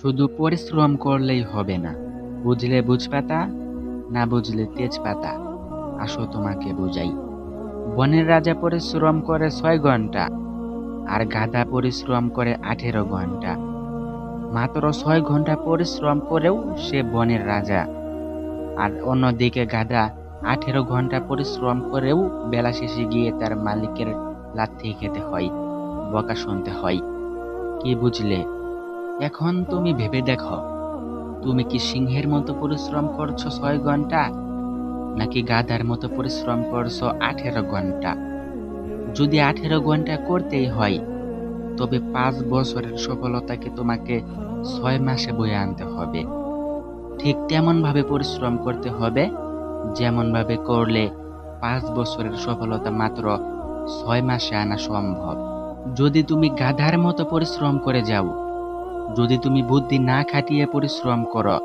শুধু পরিশ্রম করলেই হবে না। বুঝলে বুঝপাতা, না বুঝলে তেজপাতা? আসো তোমাকে বুঝাই। বনের রাজা পরিশ্রম করে ছয় ঘণ্টা, আর গাধা পরিশ্রম করে আঠেরো ঘণ্টা। মাত্র ছয় ঘণ্টা পরিশ্রম করেও সে বনের রাজা। আর অন্যদিকে গাধা আঠেরো ঘণ্টা পরিশ্রম করেও বেলা শেষে গিয়ে তার মালিকের লাথি খেতে হয়, বকা শুনতে হয়। কি বুঝলে? এখন তুমি ভেবে দেখো, তুমি কি সিংহের মতো পরিশ্রম করছ ছয় ঘণ্টা, নাকি গাধার মতো পরিশ্রম করছ আঠেরো ঘণ্টা? যদি আঠেরো ঘণ্টা করতেই হয়, তবে পাঁচ বছরের সফলতাকে তোমাকে ছয় মাসে বয়ে আনতে হবে? ঠিক তেমনভাবে পরিশ্রম করতে হবে, যেমনভাবে করলে পাঁচ বছরের সফলতা মাত্র ছয় মাসে আনা সম্ভব। যদি তুমি গাধার মতো পরিশ্রম করে যাও যদি তুমি বুদ্ধি না খাটিয়ে পরিশ্রম করো,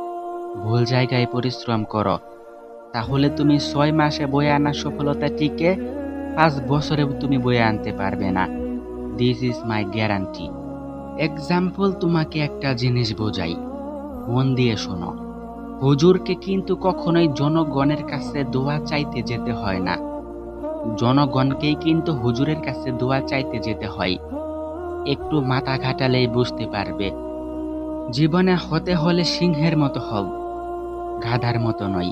ভুল জায়গায় পরিশ্রম করো, তাহলে তুমি ছয় মাসে বয়ে আনা সফলতা টিকে পাঁচ বছরে তুমি বয়ে আনতে পারবে না। This is my guarantee example তোমাকে একটা জিনিস বোঝাই। মন দিয়ে শোনো। হুজুরকে কিন্তু কখনোই জনগণের কাছে দোয়া চাইতে যেতে হয় না। জনগণকেই কিন্তু হুজুরের কাছে দোয়া চাইতে যেতে হয়। একটু মাথা ঘাটালেই বুঝতে পারবে। জীবনে হতে হলে সিংহের মতো হও, গাধার মতো নয়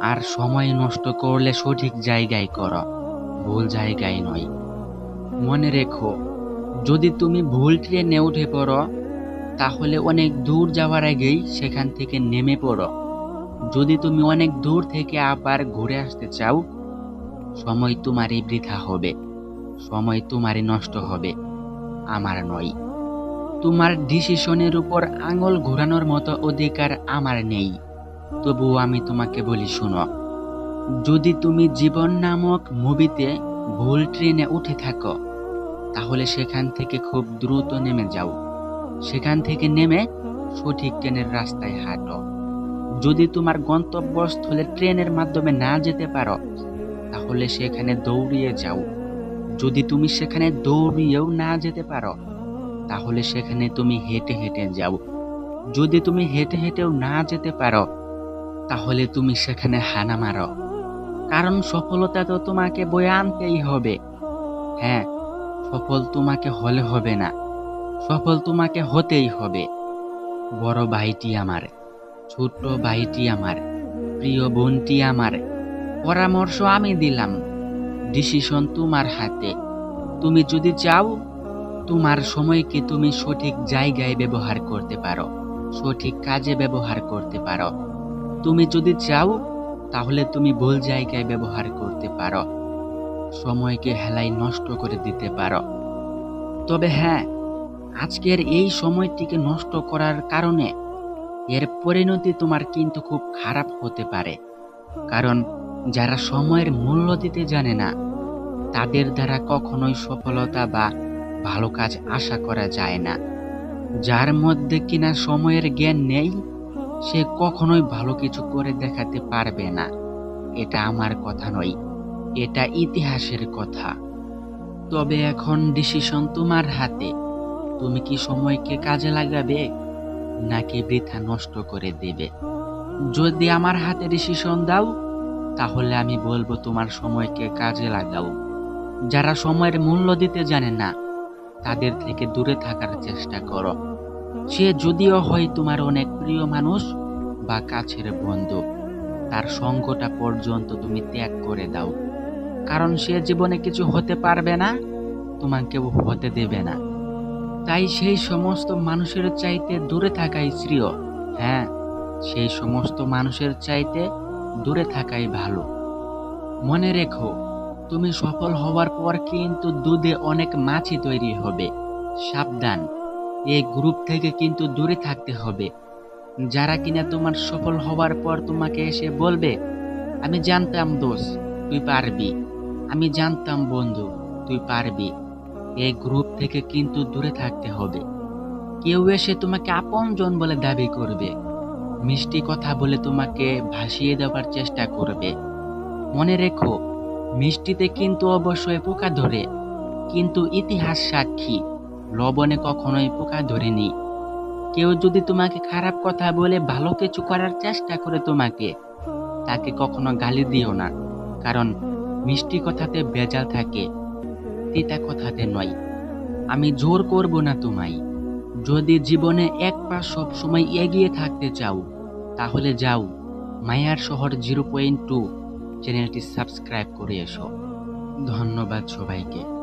আর সময় নষ্ট করলে সঠিক জায়গায় করো, ভুল জায়গায় নয় মনে রেখো, যদি তুমি ভুল ট্রেনে উঠে পড়ো, তাহলে অনেক দূর যাওয়ার আগেই সেখান থেকে নেমে পড়ো। যদি তুমি অনেক দূর থেকে আবার ঘুরে আসতে চাও, সময় তোমারই বৃথা হবে, সময় তোমারই নষ্ট হবে, আমার নয়। তোমার ডিসিশনের উপর আঙুল ঘোরানোর মতো অধিকার আমার নেই। তবুও আমি তোমাকে বলি, শোনো। যদি তুমি জীবন নামক মুভিতে ভুল ট্রেনে উঠে থাকো, তাহলে সেখান থেকে খুব দ্রুত নেমে যাও। সেখান থেকে নেমে সঠিক ট্রেনের রাস্তায় হাঁটো। যদি তোমার গন্তব্যস্থলে ট্রেনের মাধ্যমে না যেতে পারো, তাহলে সেখানে দৌড়িয়ে যাও। যদি তুমি সেখানে দৌড়িয়েও না যেতে পারো তাহলে সেখানে তুমি হেঁটে হেঁটে যাও যদি তুমি হেঁটে হেঁটেও না যেতে পারো, তাহলে তুমি সেখানে হানা মারো। কারণ সফলতা তো তোমাকে বয়ে আনতেই হবে। হ্যাঁ সফল তোমাকে হলে হবে না। সফল তোমাকে হতেই হবে। বড় ভাইটি আমার, ছোট্ট ভাইটি আমার, প্রিয় বোনটি আমার, পরামর্শ আমি দিলাম। ডিসিশন তোমার হাতে। তুমি যদি চাও তোমার সময়কে তুমি সঠিক জায়গায় ব্যবহার করতে পারো, সঠিক কাজে ব্যবহার করতে পারো। তুমি যদি চাও, তাহলে তুমি ভুল জায়গায় ব্যবহার করতে পারো। সময়কে হেলাই নষ্ট করে দিতে পারো। তবে হ্যাঁ আজকের এই সময়টিকে নষ্ট করার কারণে এর পরিণতি তোমার কিন্তু খুব খারাপ হতে পারে। কারণ যারা সময়ের মূল্য দিতে জানে না, তাদের দ্বারা কখনোই সফলতা বা ভালো কাজ আশা করা যায় না। যার মধ্যে কিনা সময়ের জ্ঞান নেই, সে কখনোই ভালো কিছু করে দেখাতে পারবে না। এটা আমার কথা নয়, এটা ইতিহাসের কথা। তবে এখন ডিসিশন তোমার হাতে। তুমি কি সময়কে কাজে লাগাবে, নাকি বৃথা নষ্ট করে দেবে? যদি আমার হাতে ডিসিশন দাও, তাহলে আমি বলব তোমার সময়কে কাজে লাগাও। যারা সময়ের মূল্য দিতে জানে না তাদের থেকে দূরে থাকার চেষ্টা করো। সে যদিও হয় তোমার অনেক প্রিয় মানুষ বা কাছের বন্ধু, তার সঙ্গটা পর্যন্ত তুমি ত্যাগ করে দাও। কারণ সে জীবনে কিছু হতে পারবে না তোমাকেও হতে দেবে না। তাই সেই সমস্ত মানুষের চাইতে দূরে থাকাই শ্রেয়। হ্যাঁ সেই সমস্ত মানুষের চাইতে দূরে থাকাই ভালো। মনে রেখো তুমি সফল হওয়ার পর কিন্তু দুধে অনেক মাছি তৈরি হবে। সাবধান। এই গ্রুপ থেকে কিন্তু দূরে থাকতে হবে। যারা কিনা তোমার সফল হওয়ার পর তোমাকে এসে বলবে, আমি জানতাম দোষ, তুই পারবি। আমি জানতাম বন্ধু, তুই পারবি। এই গ্রুপ থেকে কিন্তু দূরে থাকতে হবে। কেউ এসে তোমাকে আপনজন বলে দাবি করবে। মিষ্টি কথা বলে তোমাকে ভাসিয়ে দেওয়ার চেষ্টা করবে। মনে রেখো মিষ্টিতে কিন্তু অবশ্যই পোকা ধরে, কিন্তু ইতিহাস সাক্ষী, লবণে কখনোই পোকা ধরেনি। কেউ যদি তোমাকে খারাপ কথা বলে ভালো কিছু করার চেষ্টা করে তোমাকে, তাকে কখনো গালি দিও না, কারণ মিষ্টি কথাতে বেজাল থাকে, তিতা কথাতে নয়। আমি জোর করব না তোমায়। যদি জীবনে এক পা সব সময় এগিয়ে থাকতে চাও, তাহলে যাও, মায়ার শহর জিরো পয়েন্ট টু। চ্যানেলটি সাবস্ক্রাইব করে এসো। ধন্যবাদ সবাইকে।